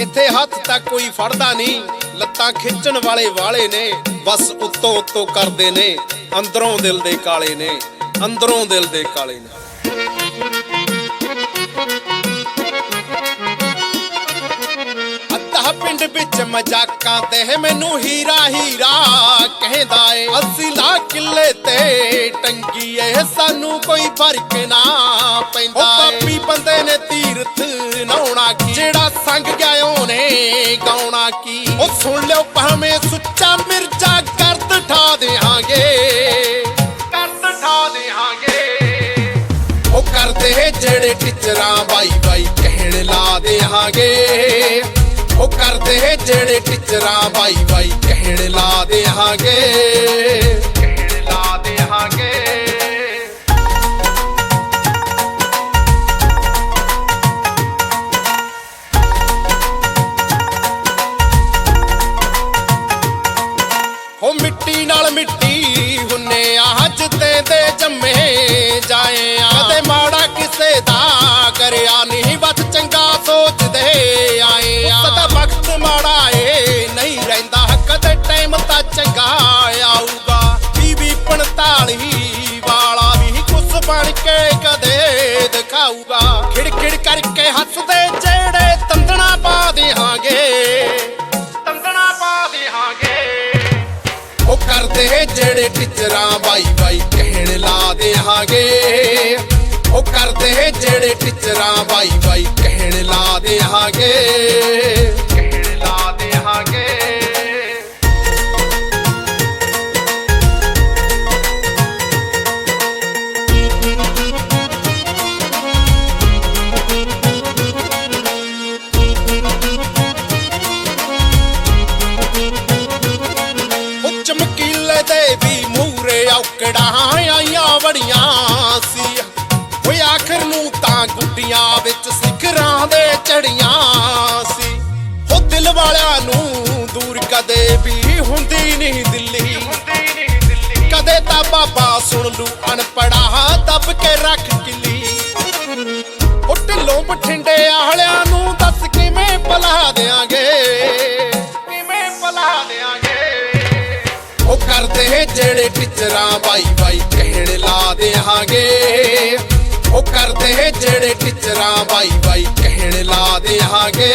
ਇੱਥੇ ਹੱਥ ਤੱਕ ਕੋਈ ਫੜਦਾ ਨਹੀਂ, ਲੱਤਾਂ ਖਿੱਚਣ ਵਾਲੇ ਵਾਲੇ ਨੇ, ਬਸ ਉੱਤੋਂ ਉੱਤੋਂ ਕਰਦੇ ਨੇ, ਅੰਦਰੋਂ ਦਿਲ ਦੇ ਕਾਲੇ ਨੇ, ਅੰਦਰੋਂ ਦਿਲ ਦੇ ਕਾਲੇ ਨੇ। ਅੱਧਾ ਪਿੰਡ ਵਿੱਚ ਮਜ਼ਾਕਾਂ ਤੇ ਮੈਨੂੰ ਹੀਰਾ ਹੀਰਾ ਕਹਿੰਦਾ ਏ, ਅਸੀਂ ਸਾਨੂੰ ਕੋਈ ਫ਼ਰਕ ਨਾ ਪੈਂਦਾ ਉਹ ਪਾਪੀ ਬੰਦੇ ਨੇ ਤੀਰਥ ਨਾਉਣਾ ਕੀ? ਜਿਹੜਾ ਸੰਗ ਗਿਆ ਉਹਨੇ ਗਾਉਣਾ ਕੀ? ਉਹ ਸੁਣ ਲਿਓ ਭਾਵੇਂ ਸੁੱਚਾ ਮਿਰਜ਼ਾ ਕਰਦ ਠਾ ਦੇਾਂਗੇ ਕਰਦ ਠਾ ਦੇਾਂਗੇ ਉਹ ਕਰਦੇ ਜਿਹੜੇ ਟੀਚਰਾਂ ਬਾਈ ਬਾਈ ਕਹਿਣ ਲਾ ਦੇਹਾਂਗੇ। ਉਹ ਕਰਦੇ ਜਿਹੜੇ ਟੀਚਰਾਂ ਬਾਈ ਬਾਈ ਕਹਿਣ ਲਾ ਦੇਹਾਂਗੇ। ਸੋਚਦੇ ਆਏ ਆ। ਸਦਾ ਵਕਤ ਮਾੜਾ ਏ, ਨਹੀਂ ਰਹਿੰਦਾ ਕਦੇ ਟਾਈਮ ਤਾਂ ਚੰਗਾ ਆਊਗਾ। ਬੀਬੀ 45 ਵਾਲਾ ਵੀ ਕੁਸ ਬਣ ਕੇ ਕਦੇ ਦਿਖਾਊਗਾ। ਖਿੜ ਕਰਕੇ ਹੱਸਦੇ ਜਿਹੜੇ ਤੰਦਣਾ ਪਾ ਦੇਹਾਂਗੇ। ਤੰਦਣਾ ਪਾ ਦੇਹਾਂਗੇ। ਉਹ ਕਰਦੇ ਜਿਹੜੇ ਟੀਚਰਾਂ ਬਾਈ ਬਾਈ ਕਹਿਣ ਲਾ ਦੇਹਾਂਗੇ। ਉਹ ਕਰਦੇ ਜਿਹੜੇ ਟੀਚਰਾਂ ਬਾਈ ਬਾਈ ਕਹਿਣ ਦੇਹਾਂਗੇ ਕਹਿਣ ਲਾ ਦੇਹਾਂਗੇ। ਉਹ ਚਮਕੀਲੇ ਦੇ ਵੀ ਮੂਰੇ ਔਕੜਾਂ ਆਈਆਂ ਬੜੀਆਂ ਨੂੰ ਗੁੱਡੀਆਂ ਵਿੱਚ ਸਿਖਰਾਂ ਦੇ ਚੜੀਆਂ ਸੀ। ਉਹ ਦਿਲ ਵਾਲਿਆਂ ਨੂੰ ਦੂਰ ਕਦੇ ਵੀ ਹੁੰਦੀ ਨਹੀਂ ਦਿੱਲੀ। ਕਦੇ ਤਾਂ ਬਾਬਾ ਸੁਣ ਲੂ ਅਨਪੜਾ ਦੱਬ ਕੇ ਰੱਖ ਕਿਲੀ। ਉਹ ਢਿੱਲੋਂ ਬਠਿੰਡੇ ਆਹਲਿਆਂ ਨੂੰ ਦੱਸ ਕਿਵੇਂ ਭਲਾ ਦਿਆਂਗੇ। ਕਿਵੇਂ ਭਲਾ ਦਿਆਂਗੇ। ਉਹ ਕਰਦੇ ਜਿਹੜੇ ਟੀਚਰਾਂ ਬਾਈ ਬਾਈ ਕਹਿਣ ਲਾ ਦੇਹਾਂਗੇ ਉਹ ਕਰਦੇ ਜਿਹੜੇ ਟੀਚਰਾਂ ਬਾਈ ਬਾਈ ਕਹਿਣ ਲਾ ਦੇਹਾਂਗੇ